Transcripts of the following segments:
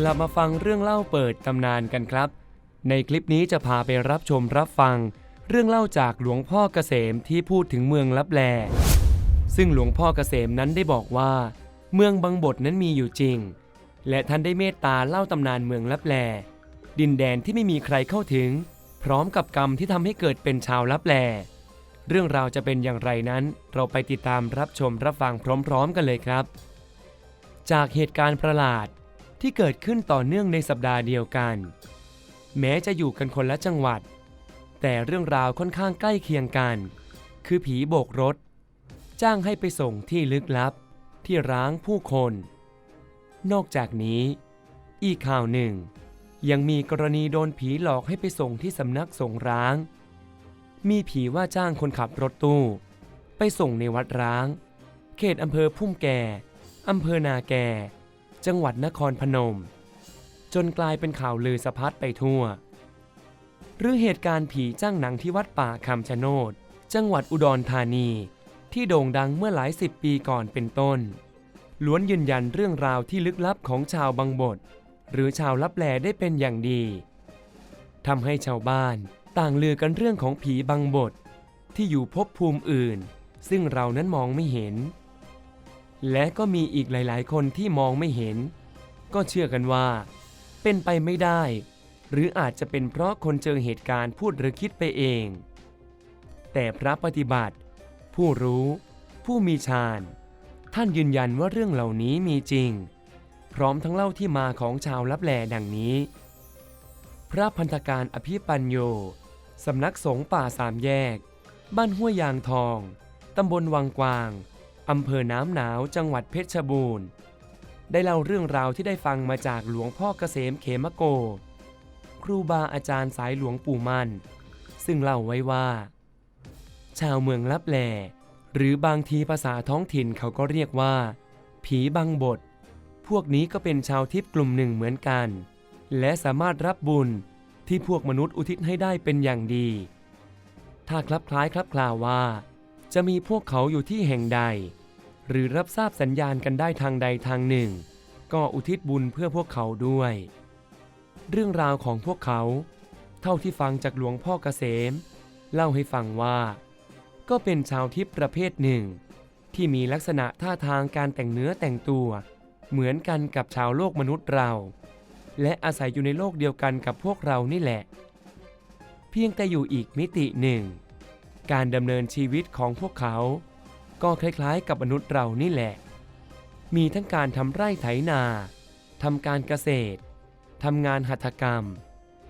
กลับมาฟังเรื่องเล่าเปิดตำนานกันครับ ในคลิปนี้จะพาไปรับชมรับฟัง เรื่องเล่าจากหลวงพ่อเกษมที่พูดถึงเมืองลับแล ซึ่งหลวงพ่อเกษมนั้นได้บอกว่า เมืองบางบทนั้นมีอยู่จริง และท่านได้เมตตาเล่าตำนานเมืองลับแล ดินแดนที่ไม่มีใครเข้าถึง พร้อมกับกรรมที่ทำให้เกิดเป็นชาวลับแล เรื่องราวจะเป็นอย่างไรนั้น เราไปติดตามรับชมรับฟังพร้อม ๆ กันเลยครับ จากเหตุการณ์ประหลาด ที่เกิดขึ้นต่อเนื่องในสัปดาห์เดียวกัน แม้จะอยู่กันคนละจังหวัด แต่เรื่องราวค่อนข้างใกล้เคียงกัน คือผีโบกรถ จ้างให้ไปส่งที่ลึกลับ ที่ร้างผู้คน นอกจากนี้ อีกข่าวหนึ่ง ยังมีกรณีโดนผีหลอกให้ไปส่งที่สำนักสงร้าง มีผีว่าจ้างคนขับรถตู้ ไปส่งในวัดร้าง เขตอำเภอพุ่มแก่อำเภอนาแก่ จังหวัดนครพนม จนกลายเป็นข่าวลือสะพัดไปทั่ว หรือเหตุการณ์ผีจ้างหนังที่วัดป่าคำชะโนด จังหวัดอุดรธานี ที่โด่งดังเมื่อหลายสิบปีก่อนเป็นต้น ล้วนยืนยันเรื่องราวที่ลึกลับของชาวบางบท หรือชาวลับแลได้เป็นอย่างดีทำให้ชาวบ้านต่างลือกันเรื่องของผีบางบท ที่อยู่ภพภูมิอื่น ซึ่งเรานั้นมองไม่เห็น และก็มีอีกหลายๆ คนที่มองไม่เห็น ก็เชื่อกันว่า เป็นไปไม่ได้ หรืออาจจะเป็นเพราะคนเจอเหตุการณ์พูดหรือคิดไปเอง แต่พระปฏิบัติ ผู้รู้ ผู้มีฌานท่านยืนยันว่าเรื่องเหล่านี้มีจริง พร้อมทั้งเล่าที่มาของชาวลับแลดังนี้ พระพันธการอภิปัญโยสำนักสงฆ์ป่าสามแยก บ้านห้วยยางทอง ตำบลวังกวาง อำเภอน้ำหนาวจังหวัดเพชรบูรณ์ ได้เล่าเรื่องราวที่ได้ฟังมาจากหลวงพ่อเกษมเขมโก ครูบาอาจารย์สายหลวงปู่มั่น ซึ่งเล่าไว้ว่า ชาวเมืองลับแลหรือบางทีภาษาท้องถิ่นเขาก็เรียกว่า ผีบางบท พวกนี้ก็เป็นชาวทิพย์กลุ่มหนึ่งเหมือนกัน และสามารถรับบุญที่พวกมนุษย์อุทิศให้ได้เป็นอย่างดี ถ้าคลับคล้ายคลับคลาวว่า จะมีพวกเขาอยู่ที่แห่งใด หรือรับทราบสัญญาณกันได้ทางใดทางหนึ่ง ก็อุทิศบุญเพื่อพวกเขาด้วย เรื่องราวของพวกเขา เท่าที่ฟังจากหลวงพ่อเกษม เล่าให้ฟังว่า ก็เป็นชาวทิพย์ประเภทหนึ่ง ที่มีลักษณะท่าทางการแต่งเนื้อแต่งตัว เหมือนกันกับชาวโลกมนุษย์เรา และอาศัยอยู่ในโลกเดียวกันกับพวกเรานี่แหละ เพียงแต่อยู่อีกมิติหนึ่ง การดำเนินชีวิตของพวกเขา ก็คล้ายๆ กับมนุษย์เรานี่แหละ มีทั้งการทำไร่ไถนาทำการเกษตรทำงานหัตถกรรม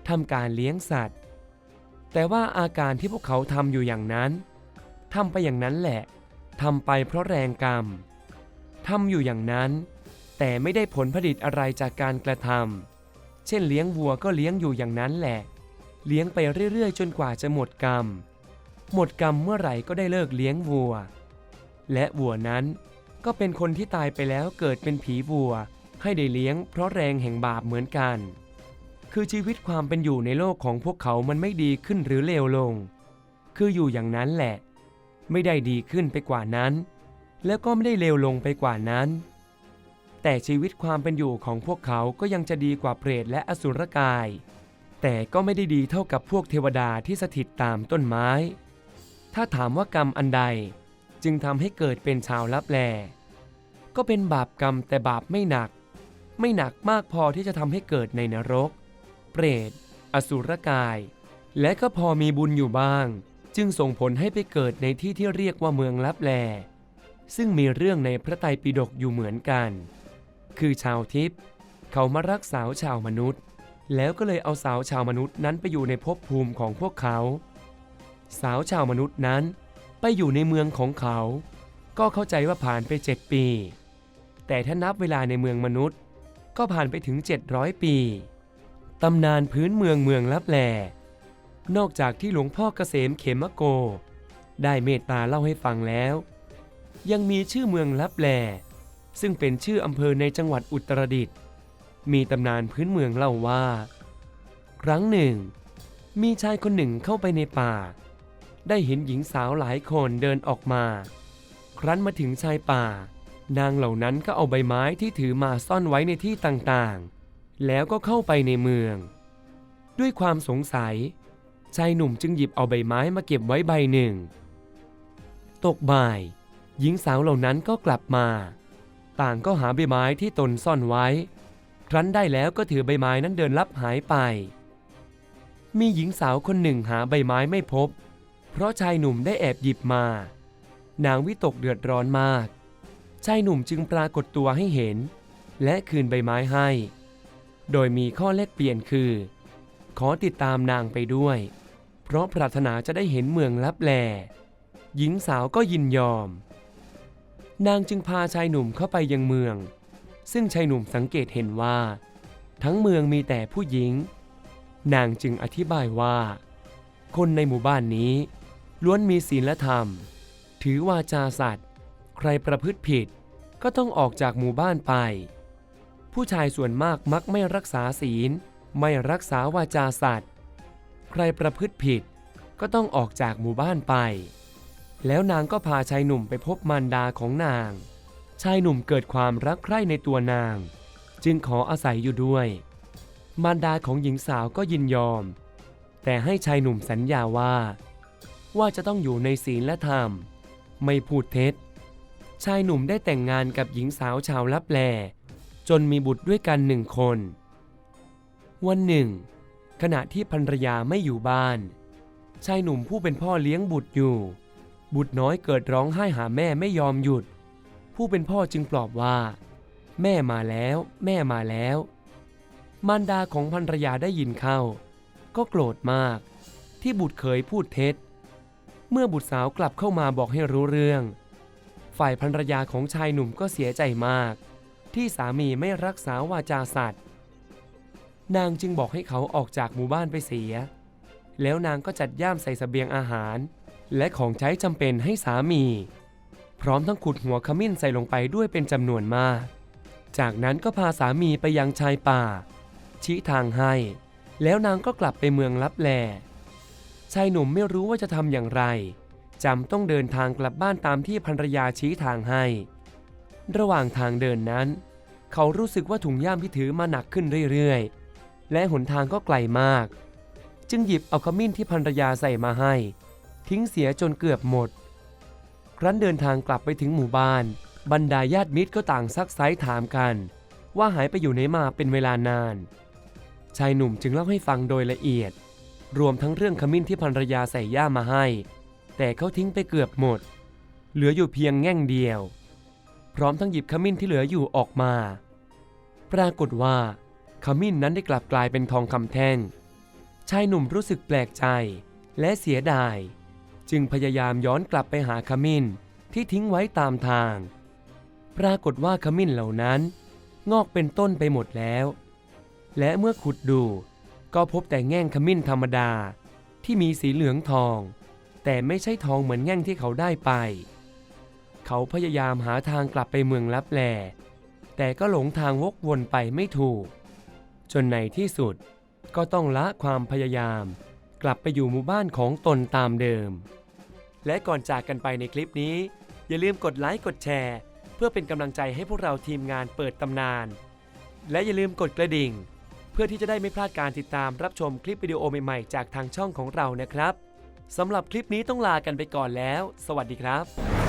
ทำการเลี้ยงสัตว์ แต่ว่าอาการที่พวกเขาทำอยู่อย่างนั้นทำไปอย่างนั้นแหละทำไปเพราะแรงกรรมทำอยู่อย่างนั้น แต่ไม่ได้ผลผลิตอะไรจากการกระทำเช่นเลี้ยงวัวก็เลี้ยงอยู่อย่างนั้นแหละ เลี้ยงไปเรื่อยๆ จนกว่าจะหมดกรรม หมดกรรมเมื่อไหร่ก็ได้เลิกเลี้ยงวัว และวัวนั้น ก็เป็นคนที่ตายไปแล้วเกิดเป็นผีวัว ให้ได้เลี้ยงเพราะแรงแห่งบาปเหมือนกัน คือชีวิตความเป็นอยู่ในโลกของพวกเขามันไม่ดีขึ้นหรือเลวลง คืออยู่อย่างนั้นแหละ ไม่ได้ดีขึ้นไปกว่านั้น แล้วก็ไม่ได้เลวลงไปกว่านั้น แต่ชีวิตความเป็นอยู่ของพวกเขาก็ยังจะดีกว่าเปรตและอสุรกาย แต่ก็ไม่ได้ดีเท่ากับพวกเทวดาที่สถิตตามต้นไม้ ถ้าถามว่ากรรมอันใด จึงทำให้เกิดเป็นชาวลับแล ก็เป็นบาปกรรมแต่บาปไม่หนัก ไม่หนักมากพอที่จะทำให้เกิดในนรก เปรต อสุรกาย และก็พอมีบุญอยู่บ้าง จึงส่งผลให้ไปเกิดในที่ที่เรียกว่าเมืองลับแล ซึ่งมีเรื่องในพระไตรปิฎกอยู่เหมือนกัน คือชาวทิพย์เขามารักสาวชาวมนุษย์ แล้วก็เลยเอาสาวชาวมนุษย์นั้นไปอยู่ในภพภูมิของพวกเขา สาวชาวมนุษย์นั้น ไปอยู่ในเมืองของเขา ก็เข้าใจว่าผ่านไป 7 ปี แต่ถ้านับเวลาในเมืองมนุษย์ ก็ผ่านไปถึง 700 ปี ตำนานพื้นเมืองเมืองลับแล นอกจากที่หลวงพ่อเกษมเขมโก ได้เมตตาเล่าให้ฟังแล้ว ยังมีชื่อเมืองลับแล ซึ่งเป็นชื่ออำเภอในจังหวัดอุตรดิตถ์มีตำนานพื้นเมืองเล่าว่า ครั้งหนึ่ง มีชายคนหนึ่งเข้าไปในป่า ได้เห็นหญิงสาวหลายคนเดินออกมา ครั้นมาถึงชายป่า นางเหล่านั้นก็เอาใบไม้ที่ถือมาซ่อนไว้ในที่ต่างๆ แล้วก็เข้าไปในเมือง ด้วยความสงสัย ชายหนุ่มจึงหยิบเอาใบไม้มาเก็บไว้ใบหนึ่ง ตกบ่าย หญิงสาวเหล่านั้นก็กลับมา ต่างก็หาใบไม้ที่ตนซ่อนไว้ ครั้นได้แล้วก็ถือใบไม้นั้นเดินลับหายไป มีหญิงสาวคนหนึ่งหาใบไม้ไม่พบ เพราะชายหนุ่มได้แอบหยิบมา นางวิตกเดือดร้อนมาก ชายหนุ่มจึงปรากฏตัวให้เห็น และคืนใบไม้ให้ โดยมีข้อแลกเปลี่ยนคือ ขอติดตามนางไปด้วย เพราะปรารถนาจะได้เห็นเมืองลับแล หญิงสาวก็ยินยอม นางจึงพาชายหนุ่มเข้าไปยังเมือง ซึ่งชายหนุ่มสังเกตเห็นว่า ทั้งเมืองมีแต่ผู้หญิง นางจึงอธิบายว่าคนในหมู่บ้านนี้ ล้วนมีศีลธรรม ถือวาจาสัตว์ ใครประพฤติผิดก็ต้องออกจากหมู่บ้านไป ผู้ชายส่วนมากมักไม่รักษาศีล ไม่รักษาวาจาสัตว์ ใครประพฤติผิดก็ต้องออกจากหมู่บ้านไป แล้วนางก็พาชายหนุ่มไปพบมารดาของนาง ชายหนุ่มเกิดความรักใคร่ในตัวนาง จึงขออาศัยอยู่ด้วย มารดาของหญิงสาวก็ยินยอม แต่ให้ชายหนุ่มสัญญาว่า ว่าจะต้องอยู่ในศีลและธรรม ไม่พูดเท็จ ชายหนุ่มได้แต่งงานกับหญิงสาวชาวลับแล จนมีบุตรด้วยกันหนึ่งคน วันหนึ่ง ขณะที่ภรรยาไม่อยู่บ้าน ชายหนุ่มผู้เป็นพ่อเลี้ยงบุตรอยู่ บุตรน้อยเกิดร้องไห้หาแม่ไม่ยอมหยุด ผู้เป็นพ่อจึงปลอบว่า แม่มาแล้ว แม่มาแล้ว มารดาของภรรยาได้ยินเข้า ก็โกรธมาก ที่บุตรเคยพูดเท็จ เมื่อบุตรสาวกลับเข้ามาบอกให้รู้เรื่อง ฝ่ายภรรยาของชายหนุ่มก็เสียใจมาก ที่สามีไม่รักษาวาจาสัตว์นางจึงบอกให้เขาออกจากหมู่บ้านไปเสีย แล้วนางก็จัดย่ามใส่เสบียงอาหาร และของใช้จำเป็นให้สามี พร้อมทั้งขุดหัวขมิ้นใส่ลงไปด้วยเป็นจำนวนมาก จากนั้นก็พาสามีไปยังชายป่า ชี้ทางให้ แล้วนางก็กลับไปเมืองลับแล ชายหนุ่มไม่รู้ว่าจะทำอย่างไรจำต้องเดินทางกลับบ้านตามที่ภรรยาชี้ทางให้ ระหว่างทางเดินนั้น เขารู้สึกว่าถุงย่ามที่ถือมาหนักขึ้นเรื่อยๆ และหนทางก็ไกลมาก จึงหยิบเอาขมิ้นที่ภรรยาใส่มาให้ ทิ้งเสียจนเกือบหมด ครั้นเดินทางกลับไปถึงหมู่บ้าน บรรดาญาติมิตรก็ต่างซักไซ้ถามกัน ว่าหายไปอยู่ไหนมาเป็นเวลานาน ชายหนุ่มจึงเล่าให้ฟังโดยละเอียด รวมทั้งเรื่องขมิ้นที่ภรรยาใส่ย่ามาให้ แต่เขาทิ้งไปเกือบหมด เหลืออยู่เพียงแง่งเดียว พร้อมทั้งหยิบขมิ้นที่เหลืออยู่ออกมา ปรากฏว่า ขมิ้นนั้นได้กลับกลายเป็นทองคำแท่ง ชายหนุ่มรู้สึกแปลกใจและเสียดาย จึงพยายามย้อนกลับไปหาขมิ้นที่ทิ้งไว้ตามทาง ปรากฏว่าขมิ้นเหล่านั้น งอกเป็นต้นไปหมดแล้ว และเมื่อขุดดู ก็พบแต่แง่งขมิ้นธรรมดา ที่มีสีเหลืองทอง แต่ไม่ใช่ทองเหมือนแง่งที่เขาได้ไป เขาพยายามหาทางกลับไปเมืองลับแล แต่ก็หลงทางวกวนไปไม่ถูก จนในที่สุดก็ต้องละความพยายาม กลับไปอยู่หมู่บ้านของตนตามเดิม และก่อนจากกันไปในคลิปนี้ อย่าลืมกดไลค์กดแชร์ เพื่อเป็นกำลังใจให้พวกเราทีมงานเปิดตำนาน และอย่าลืมกดกระดิ่ง พื่อที่จะได้ไม่พลาดการติดตามรับชมคลิปวิดีโอใหม่ๆ จากทางช่องของเรานะครับสำหรับคลิปนี้ต้องลากันไปก่อนแล้ว สวัสดีครับ